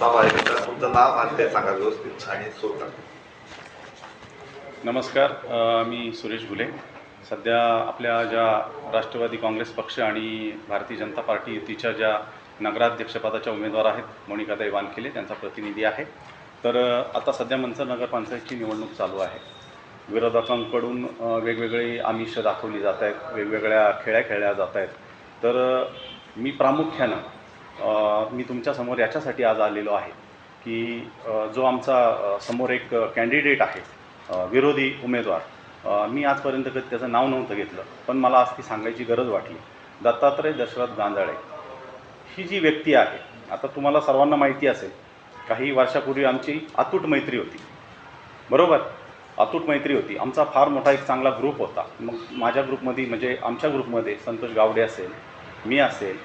बाबा एकदा तुमचं नाव आणि ते सांगा व्यवस्थित आणि सोडता. नमस्कार मी सुरेश घुले. सध्या आपल्या ज्या राष्ट्रवादी काँग्रेस पक्ष आणि भारतीय जनता पार्टी युतीच्या ज्या नगराध्यक्षपदाच्या उमेदवार आहेत मोनिकाताई वानखेले त्यांचा प्रतिनिधी आहे. तर आता सध्या मनसर नगरपंचायतची निवडणूक चालू आहे. विरोधकांकडून वेगवेगळी आमिष दाखवली जात आहेत वेगवेगळ्या खेळ्या खेळल्या जात आहेत. तर मी प्रामुख्यानं मी तुमच्यासमोर याच्यासाठी आज आलेलो आहे की जो आमचा समोर एक कॅन्डिडेट आहे विरोधी उमेदवार. मी आजपर्यंत कधी त्याचं नाव नव्हतं घेतलं पण मला आज ती सांगायची गरज वाटली. दत्तात्रय दशरथ गांजाळे. ही जी व्यक्ती आहे आता तुम्हाला सर्वांना माहिती असेल काही वर्षापूर्वी आमची अतूट मैत्री होती. बरोबर? अतूट मैत्री होती. आमचा फार मोठा एक चांगला ग्रुप होता. मग माझ्या ग्रुपमध्ये म्हणजे आमच्या ग्रुपमध्ये संतोष गावडे असेल मी असेल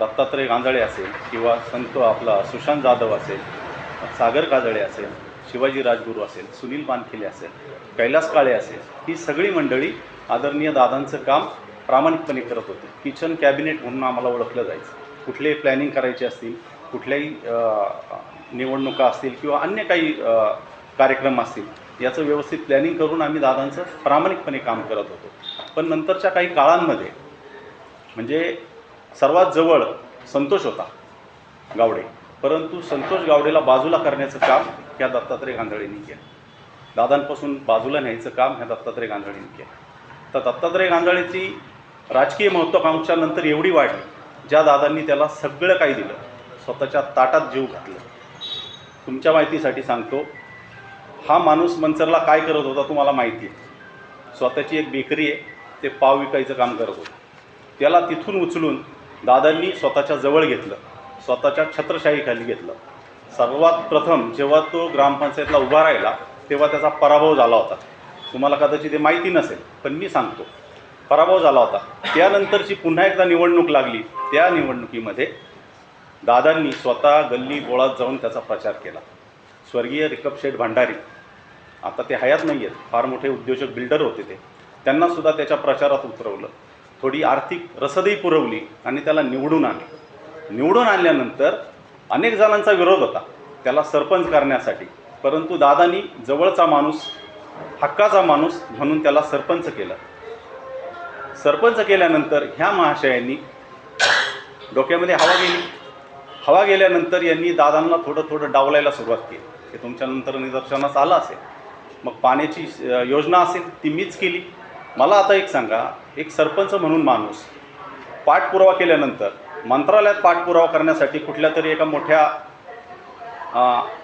दत्तात्रय गांजाळे असेल किंवा संत आपला सुशांत जाधव असेल सागर काजळे असेल शिवाजी राजगुरू असेल सुनील पानखिले असेल कैलास काळे असेल ही सगळी मंडळी आदरणीय दादांचं काम प्रामाणिकपणे करत होते. किचन कॅबिनेट म्हणून आम्हाला ओळखलं जायचं. कुठलेही प्लॅनिंग करायचे असतील कुठल्याही निवडणुका असतील किंवा अन्य काही कार्यक्रम असतील याचं व्यवस्थित प्लॅनिंग करून आम्ही दादांचं प्रामाणिकपणे काम करत होतो. पण नंतरच्या काही काळांमध्ये म्हणजे सर्वात जवळ संतोष होता गावडे. परंतु संतोष गावडेला बाजूला करण्याचं काम ह्या दत्तात्रय गांधळींनी केलं. दादांपासून बाजूला न्यायचं काम ह्या दत्तात्रय गांधळींनी केलं. तर दत्तात्रय गांधळेची राजकीय महत्त्वाकांक्षा नंतर एवढी वाढली ज्या दादांनी त्याला सगळं काही दिलं स्वतःच्या ताटात जीव घातलं. तुमच्या माहितीसाठी सांगतो हा माणूस मंचरला काय करत होता तुम्हाला माहिती आहे? स्वतःची एक बेकरी आहे ते पाव विकायचं काम करत होतं. त्याला तिथून उचलून दादांनी स्वतःच्या जवळ घेतलं स्वतःच्या छत्रशाहीखाली घेतलं. सर्वात प्रथम जेव्हा तो ग्रामपंचायतला उभा राहिला तेव्हा त्याचा पराभव झाला होता. तुम्हाला कदाचित ते माहिती नसेल पण मी सांगतो. पराभव झाला होता. त्यानंतरची पुन्हा एकदा निवडणूक लागली. त्या निवडणुकीमध्ये दादांनी स्वतः गल्ली बोळात जाऊन त्याचा प्रचार केला. स्वर्गीय रिकपशेठ भंडारी भांडारी आता ते हयात नाही आहेत फार मोठे उद्योजक बिल्डर होते ते. त्यांनासुद्धा त्याच्या प्रचारात उतरवलं. थोडी आर्थिक रसदही पुरवली आणि त्याला निवडून आणले. निवडून आणल्यानंतर अनेक जणांचा विरोध होता. त्याला सरपंच करण्यासाठी. परंतु दादानी जवळचा माणूस हक्काचा माणूस म्हणून त्याला सरपंच केलं. सरपंच केल्यानंतर ह्या महाशयांनी डोक्यामध्ये हवा गेली. हवा गेल्यानंतर यांनी दादांना थोडं थोडं डावलायला सुरुवात केली. हे तुमच्यानंतर निदर्शनास आलं असेल. मग पाण्याची योजना असेल ती मीच केली. मला आता एक सांगा. एक सरपंच म्हणून माणूस. पाठपुरावा केल्यानंतर मंत्रालयात पाठपुरावा करण्यासाठी कुठल्या तरी एका मोठ्या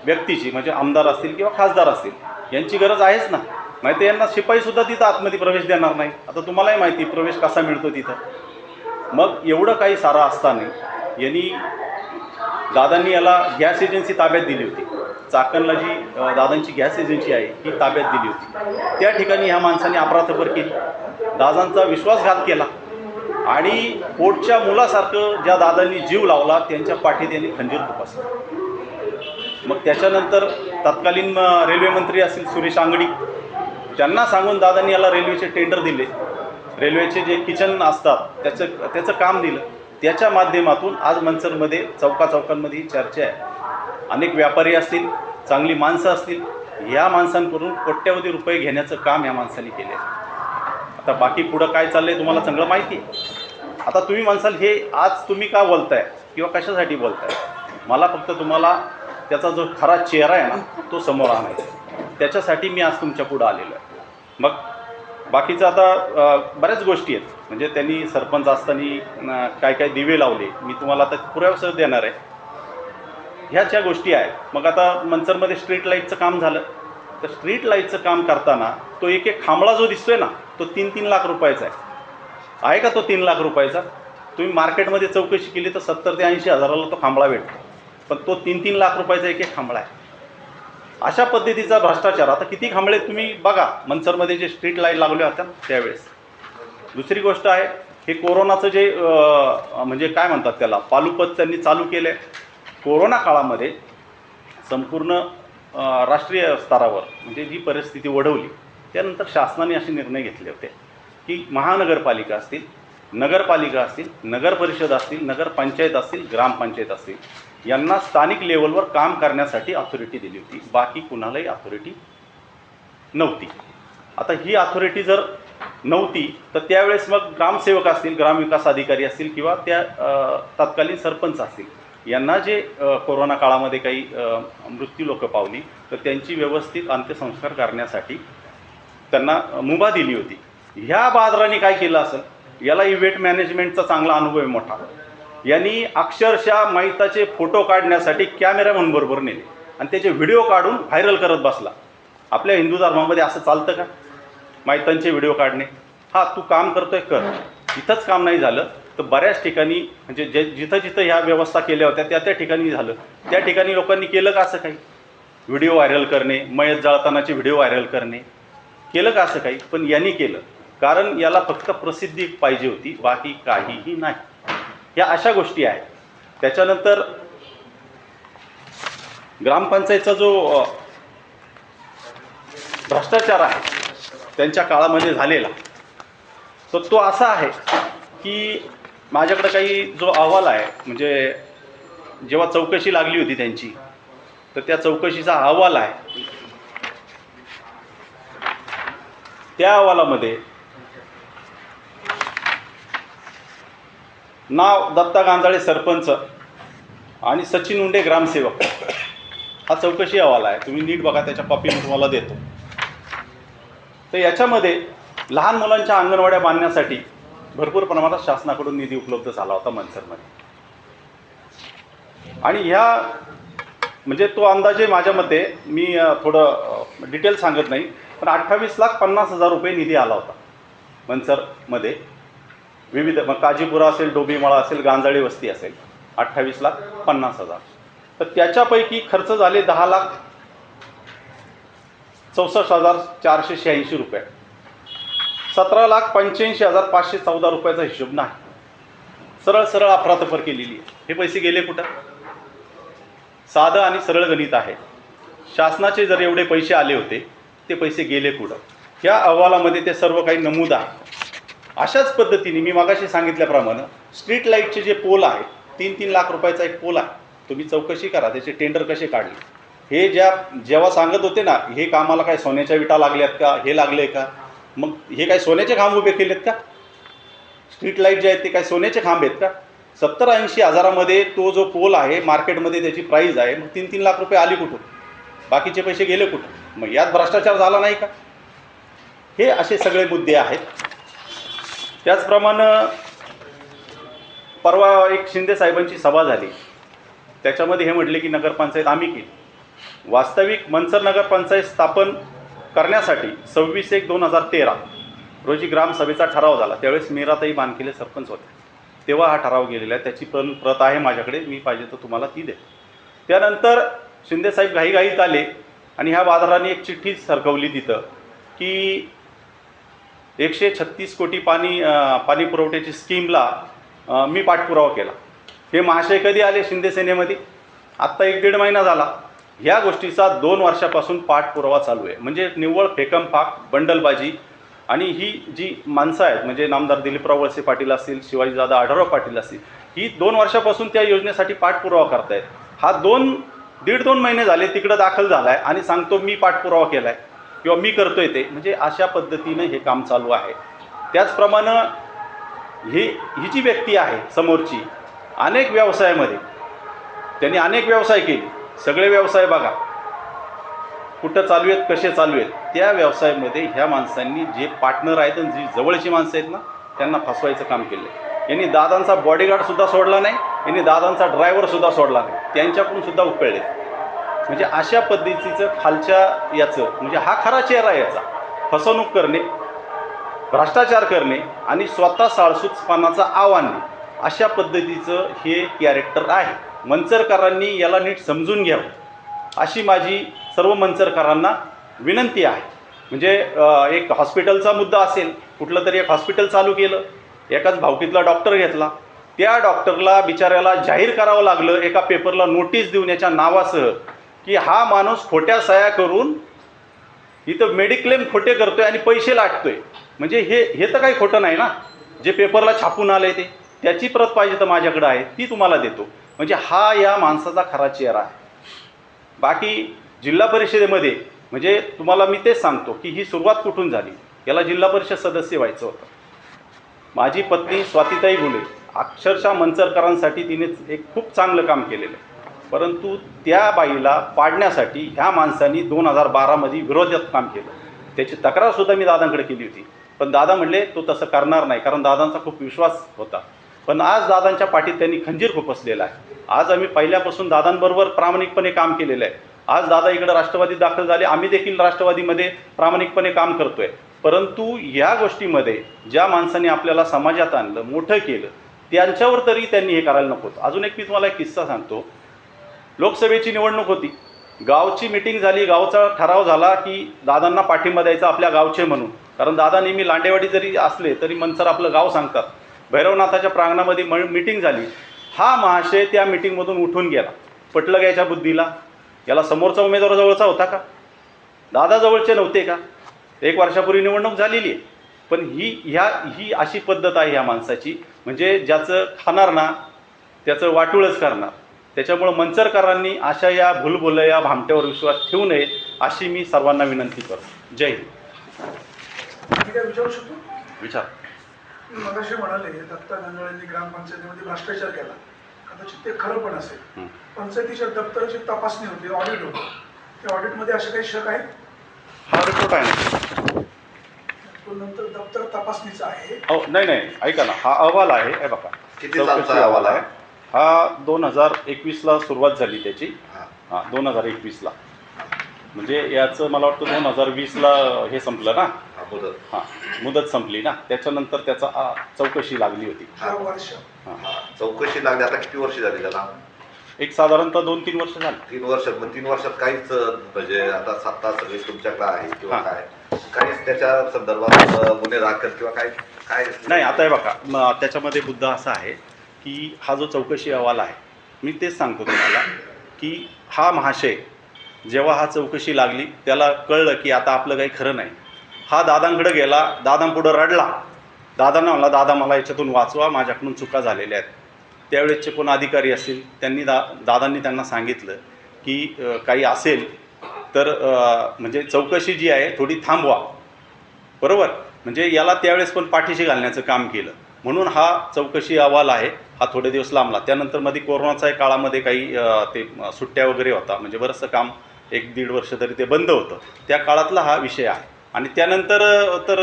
व्यक्तीची म्हणजे आमदार असतील किंवा खासदार असतील यांची गरज आहेच ना? माहिती आहे यांना शिपाईसुद्धा तिथं आतमध्ये प्रवेश देणार नाही. आता तुम्हालाही माहिती प्रवेश कसा मिळतो तिथं? मग एवढं काही सारं असताना यांनी दादांनी याला गॅस एजन्सी ताब्यात दिली होती. चाकणला जी दादांची गॅस एजन्सी आहे ही ताब्यात दिली होती. त्या ठिकाणी ह्या माणसाने अपराधपर केली. दादांचा विश्वासघात केला. आणि पोटच्या मुलासारखं ज्या दादांनी जीव लावला त्यांच्या पाठीत त्यांनी खंजीर तपासला मग त्याच्यानंतर तत्कालीन रेल्वे मंत्री असतील सुरेश अंगडी त्यांना सांगून दादांनी याला रेल्वेचे टेंडर दिले. रेल्वेचे जे किचन असतात त्याचं त्याचं काम दिलं. त्याच्या माध्यमातून आज मनसरमध्ये चौका चौकांमध्ये ही चर्चा आहे. अनेक व्यापारी असतील चांगली माणसं असतील या माणसांकडून कोट्यवधी रुपये घेण्याचं काम या माणसांनी केले आता बाकी पुढं काय चाललं आहे तुम्हाला चांगलं माहिती आहे. आता तुम्ही म्हणसाल हे आज तुम्ही का बोलताय? किंवा कशासाठी बोलताय? मला फक्त तुम्हाला त्याचा जो खरा चेहरा आहे ना तो समोर आणायचा त्याच्यासाठी मी आज तुमच्या पुढं आलेलो आहे. मग बाकीचं आता बऱ्याच गोष्टी आहेत. म्हणजे त्यांनी सरपंच असताना काय काय दिवे लावले. मी तुम्हाला आता पुराव्यासह देणार आहे. ह्या ज्या गोष्टी आहेत. मग आता मंचरमध्ये स्ट्रीट लाईटचं काम झालं. तर स्ट्रीट लाईटचं काम करताना तो एक एक खांबळा जो दिसतोय ना तो तीन तीन लाख रुपयाचा आहे. आहे का तो तीन लाख रुपयाचा? तुम्ही मार्केटमध्ये चौकशी केली तर सत्तर ते ऐंशी हजाराला तो खांबळा भेटतो. पण तो तीन तीन लाख रुपयाचा एक एक खांबळा आहे. अशा पद्धतीचा भ्रष्टाचार. आता किती खांबळे तुम्ही बघा. मनसरमध्ये जे स्ट्रीट लाइट लागल्या होत्या त्यावेळेस. दुसरी गोष्ट आहे हे कोरोनाचं जे म्हणजे काय म्हणतात त्याला? पालुपत त्यांनी चालू केलं आहे कोरोना काळामध्ये संपूर्ण राष्ट्रीय स्तरावर म्हणजे जी परिस्थिती वढवली त्यानंतर शासनाने असे निर्णय घेतले होते की महानगरपालिका असतील नगरपालिका असतील नगर परिषद असतील नगरपंचायत असतील ग्रामपंचायत असतील यांना स्थानिक लेवलवर काम करण्यासाठी अथॉरिटी दिली होती. बाकी कुणालाही अथॉरिटी नव्हती. आता ही अथॉरिटी जर नव्हती तर त्यावेळेस मग ग्रामसेवक असतील ग्रामविकास अधिकारी असतील किंवा त्या तत्कालीन सरपंच असतील यांना जे कोरोना काळामध्ये काही मृत्यू लोक पावली तर त्यांची व्यवस्थित अंत्यसंस्कार करण्यासाठी त्यांना मुभा दिली होती. ह्या बाजाराने काय केलं असेल? याला इव्हेंट मॅनेजमेंटचा चांगला अनुभव आहे मोठा. यांनी अक्षरशः माहिताचे फोटो काढण्यासाठी कॅमेरामन बरोबर नेले. आणि त्याचे व्हिडिओ काढून व्हायरल करत बसला. आपल्या हिंदू धर्मामध्ये असं चालतं का? माहितांचे व्हिडिओ काढणे. हा तू काम करतोय कर. इथंच काम नाही झालं. तर बऱ्याच ठिकाणी म्हणजे जे जिथं जिथं ह्या व्यवस्था केल्या होत्या त्या त्या ठिकाणी झालं. त्या ठिकाणी लोकांनी केलं का असं काही? व्हिडिओ व्हायरल करणे मयत जाळतानाचे व्हिडिओ व्हायरल करणे. केलं का असं काही? पण यांनी केलं. कारण याला फक्त प्रसिद्धी पाहिजे होती बाकी काहीही नाही. ह्या अशा गोष्टी आहेत. त्याच्यानंतर ग्रामपंचायतचा जो भ्रष्टाचार आहे त्यांच्या काळामध्ये झालेला तर तो असा आहे की माझ्याकडे काही जो अहवाल आहे म्हणजे जेव्हा चौकशी लागली होती त्यांची तर त्या चौकशीचा अहवाल आहे. त्या अहवालामध्ये नाव दत्ता गांजाळे सरपंच आणि सचिन उंडे ग्रामसेवक हा चौकशी अहवाल आहे. तुम्ही नीट बघा त्याच्या कॉपी मी तुम्हाला देतो. तर याच्यामध्ये लहान मुलांच्या अंगणवाड्या बांधण्यासाठी भरपूर प्रमाणात शासनाकडून निधी उपलब्ध झाला होता मनसरमध्ये. आणि ह्या म्हणजे तो अंदाजे माझ्या मते मी थोडं डिटेल सांगत नाही पण अठ्ठावीस लाख पन्नास हजार रुपये निधी आला होता मनसरमध्ये. विविध मग काजीपुरा असेल डोबीमळा असेल गांजाळी वस्ती असेल अठ्ठावीस लाख पन्नास हजार. तर त्याच्यापैकी खर्च झाले दहा लाख चौसष्ट हजार चारशे शहाऐंशी रुपये. सतरा लाख पंच्याऐंशी हजार पाचशे चौदा रुपयाचा हिशोब नाही. सरळ सरळ अफरातफर केलेली आहे. हे पैसे गेले कुठं? साधं आणि सरळ गणित आहे. शासनाचे जर एवढे पैसे आले होते ते पैसे गेले कुठं? या अहवालामध्ये ते सर्व काही नमूद आहे. अशाच पद्धतीने मी मागाशी सांगितल्याप्रमाणे स्ट्रीट लाईटचे जे पोल आहे तीन तीन लाख रुपयाचा एक पोल आहे. तुम्ही चौकशी करा त्याचे टेंडर कसे काढले? हे ज्या जेव्हा सांगत होते ना हे कामाला काय सोन्याच्या विटा लागल्यात का हे लागले का? मग हे काय सोन्याचे खांब उभे केलेत का? स्ट्रीट लाइट जे आहेत ते काय सोन्याचे खांब आहेत का? सत्तर ऐंशी हजारामध्ये तो जो पोल आहे मार्केटमध्ये त्याची प्राईज आहे मग तीन तीन लाख रुपये आली कुठून? बाकीचे पैसे गेले कुठून? मग यात भ्रष्टाचार झाला नाही का? हे असे सगळे मुद्दे आहेत. त्याचप्रमाणे परवा एक शिंदे साहेबांची सभा झाली. त्याच्यामध्ये हे म्हटले की नगरपंचायत आम्ही केली. वास्तविक मनसर नगरपंचायत स्थापन करण्यासाठी सव्वीस एक दोन हजार तेरा रोजी ग्रामसभेचा ठराव झाला. त्यावेळेस मीराताई बानकेले सरपंच होते. तेव्हा हा ठराव गेलेला आहे. त्याची पण प्रत आहे माझ्याकडे. मी पाहिजे तर तुम्हाला ती दे त्यानंतर शिंदेसाहेब घाईघाईत आले आणि ह्या बाजाराने एक चिठ्ठी सरकवली तिथं की एकशे छत्तीस कोटी पाणी पाणी पुरवठ्याची स्कीमला मी पाठपुरावा केला. हे महाशय कधी आले शिंदे सेनेमध्ये? आत्ता एक दीड महिना झाला. ह्या गोष्टीचा दोन वर्षापासून पाठपुरावा चालू आहे. म्हणजे निव्वळ फेकमफाक बंडलबाजी आणि ही जी माणसं आहेत म्हणजे नामदार दिलीपराव वळसे पाटील असतील शिवाजीदादा आढळराव पाटील असतील ही दोन वर्षापासून त्या योजनेसाठी पाठपुरावा करतायत. हा दोन दीड दोन महिने झाले तिकडं दाखल झाला आहे आणि सांगतो मी पाठपुरावा केला आहे किंवा मी करतोय ते. म्हणजे अशा पद्धतीनं हे काम चालू आहे. त्याचप्रमाणे ही ही जी व्यक्ती आहे समोरची अनेक व्यवसायामध्ये त्यांनी अनेक व्यवसाय केले. सगळे व्यवसाय बघा. कुठं चालू आहेत कसे चालू आहेत त्या व्यवसायामध्ये ह्या माणसांनी जे पार्टनर आहेत आणि जी जवळची माणसं आहेत ना त्यांना फसवायचं काम केलं यांनी दादांचा बॉडीगार्डसुद्धा सोडला नाही यांनी दादांचा ड्रायव्हरसुद्धा सोडला नाही. त्यांच्याकडून सुद्धा उकळले. म्हणजे अशा पद्धतीचं खालच्या याचं म्हणजे हा खरा चेहरा आहे याचा. फसवणूक करणे भ्रष्टाचार करणे आणि स्वतः साळसूतपणाचं आव्हान. अशा पद्धतीचं हे कॅरेक्टर आहे. मंचरकरांनी याला नीट समजून घ्यावं. अशी माझी सर्व मंचरकरांना विनंती आहे. म्हणजे एक हॉस्पिटलचा मुद्दा असेल कुठलं तरी एक हॉस्पिटल चालू केलं एकाच भावकीतला डॉक्टर घेतला त्या डॉक्टरला बिचाऱ्याला जाहीर करावं लागलं एका पेपरला नोटीस देऊन याच्या नावासह की हा माणूस खोट्या सह्या करून इथं मेडिक्लेम खोटे करतोय आणि पैसे लाटतोय. म्हणजे हे हे तर काही खोटं नाही ना? जे पेपरला छापून आलंय ते. त्याची प्रत पाहिजे तर माझ्याकडं आहे ती तुम्हाला देतो. म्हणजे हा या माणसाचा खरा चेहरा आहे. बाकी जिल्हा परिषदेमध्ये म्हणजे तुम्हाला मी तेच सांगतो की ही सुरुवात कुठून झाली? याला जिल्हा परिषद सदस्य व्हायचं होतं. माझी पत्नी स्वातिताई गुले अक्षरशः मंचरकरांसाठी तिने एक खूप चांगलं काम केलेलं आहे. परंतु त्या बाईला पाडण्यासाठी ह्या माणसांनी दोन हजार बारामध्ये विरोधात काम केलं. त्याची तक्रारसुद्धा मी दादांकडे केली होती. पण दादा म्हणले तो तसं करणार नाही कारण दादांचा खूप विश्वास होता. पण आज दादांच्या पाठीत त्यांनी खंजीर खुपसलेला आहे. आज आम्ही पहिल्यापासून दादांबरोबर प्रामाणिकपणे काम केलेलं आहे. आज दादा इकडं राष्ट्रवादीत दाखल झाले आम्ही देखील राष्ट्रवादीमध्ये प्रामाणिकपणे काम करतोय. परंतु या गोष्टीमध्ये ज्या माणसाने आपल्याला समाजात आणलं मोठं केलं त्यांच्यावर तरी त्यांनी हे करायला नको अजून एक मी तुम्हाला एक किस्सा सांगतो. लोकसभेची निवडणूक होती. गावची मिटिंग झाली गावचा ठराव झाला की दादांना पाठिंबा द्यायचा आपल्या गावचे म्हणून. कारण दादा नेहमी लांडेवाडी जरी असले तरी मनसर आपलं गाव सांगतात. भैरवनाथाच्या प्रांगणामध्ये म मिटिंग झाली. हा महाशय त्या मिटिंगमधून उठून गेला. पटलं घ्यायच्या बुद्धीला. याला समोरचा उमेदवार जवळचा होता का? दादा जवळचे नव्हते का? एक वर्षापूर्वी निवडणूक झालेली आहे. पण ही ह्या ही अशी पद्धत आहे ह्या माणसाची. म्हणजे ज्याचं खाणार ना त्याचं वाटूळच करणार. त्याच्यामुळं मंचरकरांनी अशा या भुलभुलया भामट्यावर विश्वास ठेवू नये अशी मी सर्वांना विनंती करतो. जय हिंद. विचारू शकतो? विचार. मी मगाशी म्हणाले दत्ता गंगाळ्यांनी ग्रामपंचायतीमध्ये भ्रष्टाचार केला. कदाचित ते खरं पण असेल. हं. पंचायतीच्या दप्तराची तपासणी होती ऑडिट होतं. त्या ऑडिटमध्ये असे काही शक आहेत? हा रिपोर्ट आहे ना. तो नंतर दप्तर तपासणीचा आहे. हो नाही नाही. ऐका ना. हा अहवाल आहे. हे बघा. किती सालचा चौकशी अहवाल आहे? हा दोन हजार एकवीसला सुरुवात झाली त्याची. हा. हां दोन हजार एकवीसला. म्हणजे याचं मला वाटतं दोन हजार वीसला हे संपलं ना. मुदत. हां मुदत संपली ना त्याच्यानंतर त्याचा आ, चौकशी लागली होती. चार वर्ष. हां. हा. चौकशी लागली आता किती वर्ष झाली त्याला? एक साधारणतः दोन तीन वर्ष झाली. तीन वर्षात मग तीन वर्षात काहीच अं, म्हणजे आता सत्ता सगळी तुमच्याकडे आहे किंवा हा. काय? काहीच त्याच्या संदर्भात अं, गुन्हे दाखल किंवा काय काय नाही आता हे बघा म त्याच्यामध्ये मुद्दा असा आहे की हा जो चौकशी अहवाल आहे मी तेच सांगतो तुम्हाला की हा महाशय जेव्हा हा चौकशी लागली त्याला कळलं की आता आपलं काही खरं नाही. हा दादांकडे गेला दादांपुढं रडला. दादांना म्हणला दादा मला याच्यातून वाचवा माझ्याकडून चुका झालेल्या आहेत. त्यावेळेसचे कोण अधिकारी असतील त्यांनी दा दादांनी त्यांना सांगितलं की काही असेल तर म्हणजे चौकशी जी आहे थोडी थांबवा. बरोबर? म्हणजे याला त्यावेळेस पण पाठीशी घालण्याचं काम केलं. म्हणून हा चौकशी अहवाल आहे हा थोडे दिवस लांबला. त्यानंतरमध्ये कोरोनाच्या काळामध्ये काही ते सुट्ट्या वगैरे होता. म्हणजे बरंचसं काम एक दीड वर्ष तरी ते बंद होतं. त्या काळातला हा विषय आहे. आणि त्यानंतर तर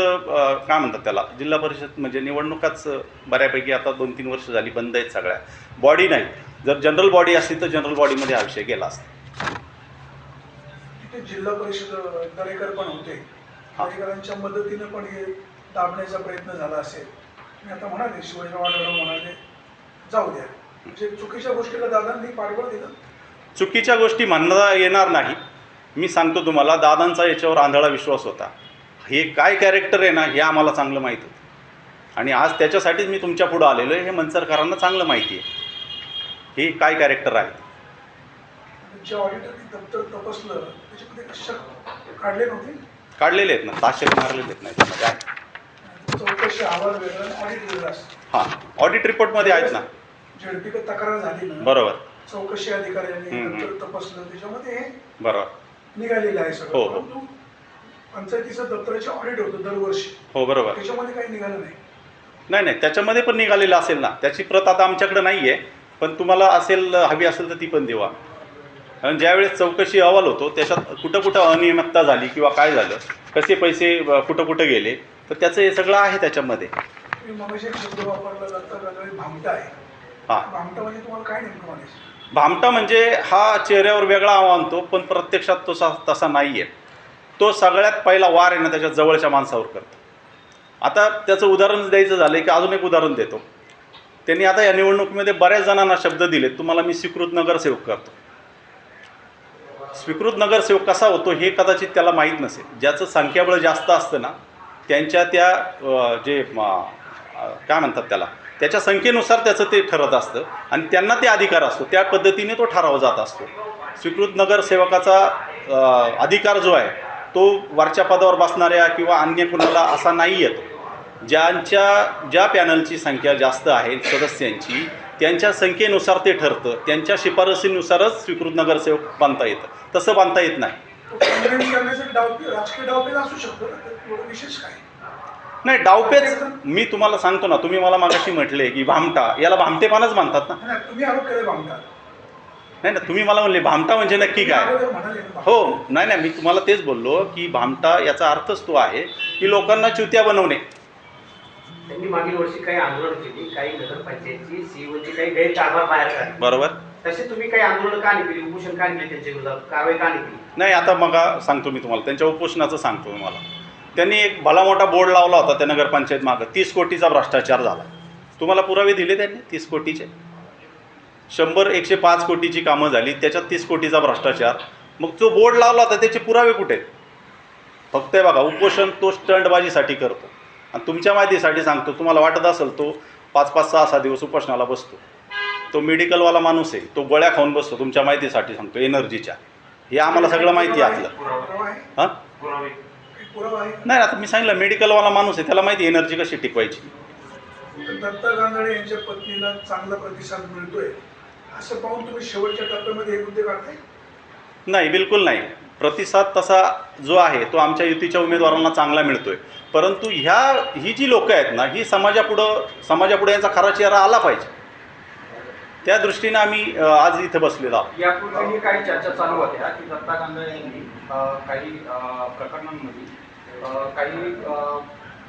काय म्हणतात त्याला? जिल्हा परिषद म्हणजे निवडणुकाच बऱ्यापैकी आता दोन तीन वर्ष झाली बंद आहेत सगळ्या. बॉडी नाही. जर जनरल बॉडी असती तर जनरल बॉडीमध्ये हा विषय गेला असता. जिल्हा परिषद दरेकर पण होते. दरेकरांच्या मदतीनं पण हे दाबण्याचा प्रयत्न झाला असेल. मी आता म्हणाले शिवाजीराव आढळराव म्हणाले जाऊ द्या. म्हणजे चुकीच्या गोष्टीला दादांनी पाठबळ दिलं? चुकीच्या गोष्टी म्हणता येणार नाही. मी सांगतो तुम्हाला दादांचा याच्यावर आंधळा विश्वास होता. हे काय कॅरेक्टर आहे ना हे आम्हाला चांगलं माहीत होतं. आणि आज त्याच्यासाठीच मी तुमच्या पुढं आलेलो आहे हे मनसरकरांना चांगलं माहिती आहे. हे काय कॅरेक्टर आहे? काढलेले आहेत ना ताशे मारलेले आहेत ना हां ऑडिट रिपोर्टमध्ये आहेत ना. तक्रार झाली बरोबर. चौकशी अधिकाऱ्यांनी तपासलं त्याच्यामध्ये बरोबर. निघालेलं आहे हो, सगळं. हो. परंतु पंचायतीचं दप्तराचे ऑडिट होतं दरवर्षी. हो बरोबर. त्याच्यामध्ये काही निघालं नाही. नाही नाही त्याच्यामध्ये पण निघालेलं असेल ना. त्याची प्रत आता आमच्याकडे नाही आहे पण तुम्हाला असेल हवी असेल तर ती पण देवा. कारण ज्यावेळेस चौकशी अहवाल होतो त्याच्यात कुठं कुठं अनियमितता झाली किंवा काय झालं कसे पैसे अ, कुठं कुठं गेले तर त्याचं हे सगळं आहे त्याच्यामध्ये. मी मगाशी एक शब्द वापरला जाता वेगळे भामटा आहे. हां. भामटा म्हणजे तुम्हाला काय नेमकं म्हणायचं? भामटा म्हणजे हा चेहऱ्यावर वेगळा आणतो पण प्रत्यक्षात तो सा तसा नाही आहे तो सगळ्यात पहिला वार आहे ना त्याच्या जवळच्या माणसावर करतो. आता त्याचं उदाहरण द्यायचं झालं की अजून एक उदाहरण देतो. त्यांनी आता या निवडणुकीमध्ये बऱ्याच जणांना शब्द दिले तुम्हाला मी स्वीकृत नगरसेवक करतो. स्वीकृत नगरसेवक कसा होतो हे कदाचित त्याला माहीत नसेल. ज्याचं संख्याबळ जास्त असतं ना त्यांच्या त्या जे काय म्हणतात त्याला? त्याच्या संख्येनुसार त्याचं ते ठरत असतं. आणि त्यांना ते अधिकार असतो. त्या पद्धतीने तो ठराव जात असतो. स्वीकृत नगरसेवकाचा अधिकार जो आहे तो वरच्या पदावर बसणाऱ्या किंवा अन्य कुणाला असा नाही येतो. ज्यांच्या ज्या पॅनलची संख्या जास्त आहे सदस्यांची त्यांच्या संख्येनुसार ते ठरतं. त्यांच्या शिफारसीनुसारच स्वीकृत नगरसेवक बांधता येतं. तसं बांधता येत नाही. नाही डावपेच मी तुम्हाला सांगतो ना तुम्ही मला मागाशी म्हटले की भामटा याला भामटेपणाच म्हणतात ना. नाही, तुम्ही आरोप केले भामटा. नाही ना तुम्ही मला म्हणले भामटा म्हणजे नक्की काय? अगोदर म्हणाले ना भामटा. हो नाही नाही मी तुम्हाला तेच बोललो की भामटा याचा अर्थच तो आहे की लोकांना चुत्या बनवणे. त्यांनी मागील वर्षी काही आंदोलन केली काही नगरपंचायतची सीईओची काही गैरकारभार बाहेर काढली. बरोबर. तसे तुम्ही काही आंदोलन का नाही केली? उपोषण का नाही केली त्यांच्या विरोधात कारवाई का नाही केली? नाही आता मग सांगतो मी तुम्हाला त्यांच्या उपोषणाचं सांगतो तुम्हाला. त्यांनी एक भला मोठा बोर्ड लावला होता त्या नगरपंचायत मागं. तीस कोटीचा भ्रष्टाचार झाला. तुम्हाला पुरावे दिले त्यांनी? तीस कोटीचे? शंभर एकशे पाच कोटीची कामं झाली त्याच्यात तीस कोटीचा भ्रष्टाचार. मग जो बोर्ड लावला होता त्याचे पुरावे कुठे? आहेत? फक्त हे बघा उपोषण तो स्टंटबाजीसाठी करतो. आणि तुमच्या माहितीसाठी सांगतो तुम्हाला वाटत असेल तो पाच पाच सहा सहा दिवस उपोषणाला बसतो. तो मेडिकलवाला माणूस आहे तो गोळ्या खाऊन बसतो तुमच्या माहितीसाठी सांगतो एनर्जीच्या. हे आम्हाला सगळं माहिती आहे आपलं. आहे हां? आहे नाही आता मी सांगितलं मेडिकलवाला माणूस आहे त्याला माहिती एनर्जी कशी टिकवायची. दत्ता गांधळे यांच्या पत्नीला चांगला प्रतिसाद मिळतोय. असं पाहून तुम्ही शेवटच्या टप्प्यामध्ये हे मुद्दे काढताय? नाही बिलकुल नाही. प्रतिसाद तसा जो आहे तो आमच्या युतीच्या उमेदवारांना चांगला मिळतोय. परंतु ह्या ही जी लोकं आहेत ना ही समाजापुढं समाजापुढे यांचा खरा चेहरा आला पाहिजे. त्या दृष्टीनं आम्ही आज इथे बसलेलो आहोत. यापूर्वीही काही चर्चा चालू होत्या की दत्ता गांधळे यांनी काही प्रकरणांमध्ये काही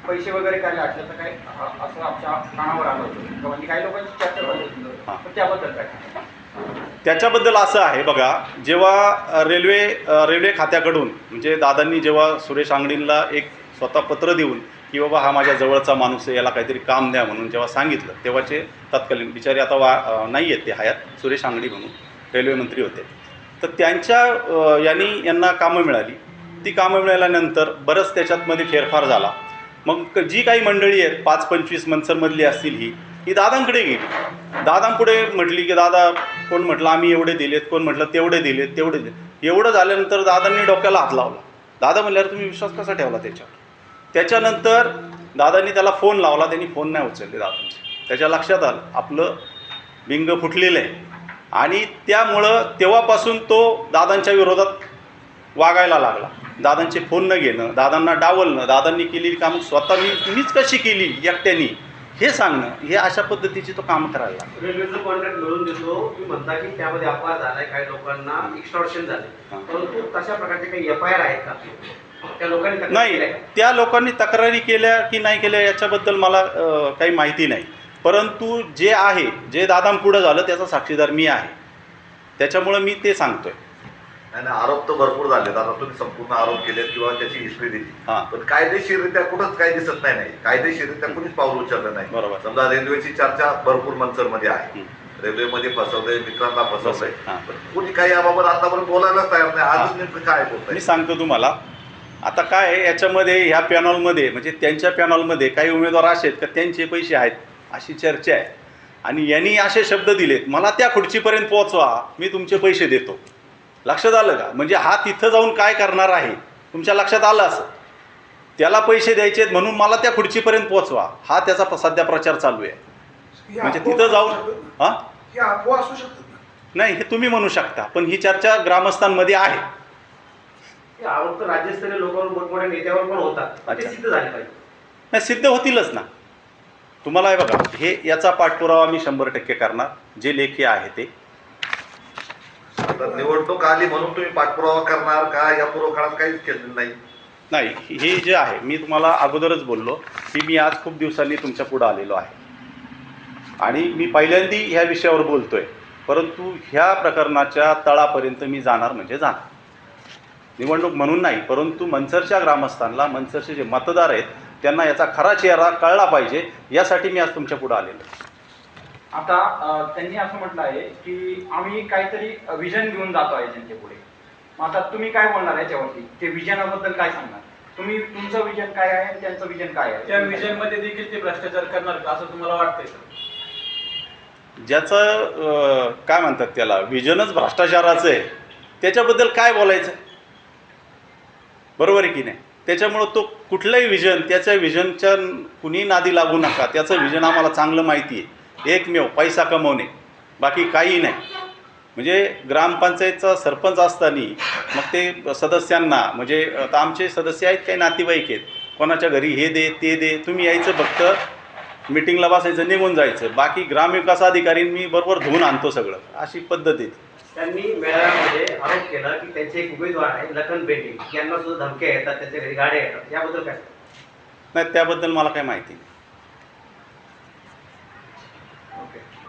पैसे वगैरे काही तर काही असं आमच्या कानावर आलं होतं. म्हणजे काही लोकांची चर्चा झाली त्याबद्दल काय? त्याच्याबद्दल असं आहे बघा जेव्हा रेल्वे रेल्वे खात्याकडून म्हणजे दादांनी जेव्हा सुरेश आंगडींला एक स्वतः पत्र देऊन की बाबा हा माझ्या जवळचा माणूस आहे याला काहीतरी काम द्या म्हणून जेव्हा सांगितलं तेव्हाचे तत्कालीन बिचारे आता वा नाही आहेत ते हयात सुरेश आंगडी म्हणून रेल्वे मंत्री होते. तर त्यांच्या यांनी यांना कामं मिळाली. ती कामं मिळाल्यानंतर बरंच त्याच्यातमध्ये फेरफार झाला. मग जी काही मंडळी आहेत पाच पंचवीस मनसरमधली असतील ही ही दादांकडे गेली. दादांपुढे म्हटली की दादा कोण म्हटलं आम्ही एवढे दिलेत कोण म्हटलं तेवढे दिलेत तेवढे दिले एवढं झाल्यानंतर दादांनी डोक्याला हात लावला. दादा म्हणल्यावर तुम्ही विश्वास कसा ठेवला त्याच्यावर? त्याच्यानंतर दादांनी त्याला फोन लावला त्यांनी फोन नाही उचलले दादांचे. त्याच्या लक्षात आलं आपलं बिंग फुटलेलं आहे. आणि त्यामुळं तेव्हापासून तो दादांच्या विरोधात वागायला लागला. दादांचे फोन न घेणं दादांना डावलणं दादांनी केलेली कामं स्वतः मी मीच कशी केली एकट्यानी हे सांगणं हे अशा पद्धतीची तो काम करायला लागला. रेल्वेचं कॉन्ट्रॅक्ट मिळवून देतो. तुम्ही म्हणता की त्यामध्ये अपवाद झालाय काही लोकांना एक्स्टॉर्शन झाले. परंतु तशा प्रकारचे काही एफ आय आर आहेत का? त्या लोकांनी तक्रार नाही? त्या लोकांनी तक्रारी केल्या की नाही केल्या याच्याबद्दल मला काही माहिती नाही. परंतु जे आहे जे दादांपुढं झालं त्याचा साक्षीदार मी आहे. त्याच्यामुळं मी ते सांगतोय. नाही आरोप तर भरपूर झाले आता तुम्ही संपूर्ण आरोप केले किंवा त्याची हिस्ट्री दिली. पण कायदेशीररित्या कुठंच काही दिसत नाही नाही. कायदेशीररित्या कुणीच पाऊल उचललं नाही. बरोबर. समजा रेल्वेची चर्चा भरपूर मनसरमध्ये आहे. रेल्वेमध्ये फसवलंय मित्रांना फसवलंय. पण कुणी काही याबाबत आतापर्यंत बोलायलाच तयार नाही. आजच. नेमकं काय बोलताय? मी सांगतो तुम्हाला. आता काय आहे याच्यामध्ये ह्या पॅनॉलमध्ये म्हणजे त्यांच्या पॅनॉलमध्ये काही उमेदवार असे आहेत का त्यांचे पैसे आहेत अशी चर्चा आहे. आणि यांनी असे शब्द दिलेत मला त्या खुर्चीपर्यंत पोहोचवा. मी तुमचे पैसे देतो. लक्षात आलं का? म्हणजे हा तिथं जाऊन काय करणार आहे? तुमच्या लक्षात आलं असं? त्याला पैसे द्यायचे आहेत म्हणून मला त्या खुर्चीपर्यंत पोहोचवा. हा त्याचा सध्या प्रचार चालू आहे. म्हणजे तिथं जाऊन. हां? ही. नाही हे तुम्ही म्हणू शकता. पण ही चर्चा ग्रामस्थांमध्ये आहे. हे आरोप तर राज्यस्तरीय लोकांवर मोठमोठ्या नेत्यावर पण होतात. पण ते अच्छा. सिद्ध झाले पाहिजे. नाही सिद्ध होतीलच ना. तुम्हाला हे बघा हे याचा पाठपुरावा मी शंभर टक्के करणार. जे लेखी आहे ते. तर निवडणूक आली म्हणून तुम्ही पाठपुरावा करणार का? या पूर्व काहीच केलेलं नाही. नाही हे जे आहे मी तुम्हाला अगोदरच बोललो की मी आज खूप दिवसांनी तुमच्या पुढं आलेलो आहे. आणि मी पहिल्यांदी ह्या विषयावर बोलतोय परंतु ह्या प्रकरणाच्या तळापर्यंत मी जाणार म्हणजे जाणार. निवडणूक म्हणून नाही परंतु मनसरच्या ग्रामस्थांना मनसरचे जे मतदार आहेत त्यांना याचा खरा चेहरा कळला पाहिजे यासाठी मी आज तुमच्या पुढं आलेलो आहे. आता त्यांनी असं म्हटलं आहे की आम्ही काहीतरी विजन घेऊन जातो आहे त्यांच्या पुढे मग आता तुम्ही काय बोलणार याच्यावरती? ते विजनाबद्दल काय सांगणार? तुम्ही तुमचं विजन काय आहे त्यांचं विजन काय आहे? त्या विजनमध्ये देखील ते भ्रष्टाचार करणार का असं तुम्हाला वाटतंय? ज्याचं काय म्हणतात त्याला? विजनच भ्रष्टाचाराचं आहे. त्याच्याबद्दल काय बोलायचं? बरोबर आहे की नाही? त्याच्यामुळं तो कुठलंही विजन त्याच्या विजनच्या कुणी नादी लागू नका. त्याचं विजन आम्हाला चांगलं माहिती आहे. एकमेव पैसा कमवणे. बाकी काही नाही. म्हणजे ग्रामपंचायतचा सरपंच असताना मग ते सदस्यांना म्हणजे आता आमचे सदस्य आहेत काही नातेवाईक आहेत. कोणाच्या घरी हे दे ते दे तुम्ही यायचं फक्त मिटिंगला बसायचं निघून जायचं. बाकी ग्रामविकास अधिकारी मी बरोबर धुवून आणतो सगळं. अशी पद्धत आहे. त्यांनी मेळाव्यामध्ये आरोप केला की त्यांचे एक उमेदवार आहे लखन बेंडे यांना सुद्धा धमक्या येतात त्यांच्या घरी गाड्या येतात. याबद्दल काय? नाही त्याबद्दल मला काही माहिती नाही.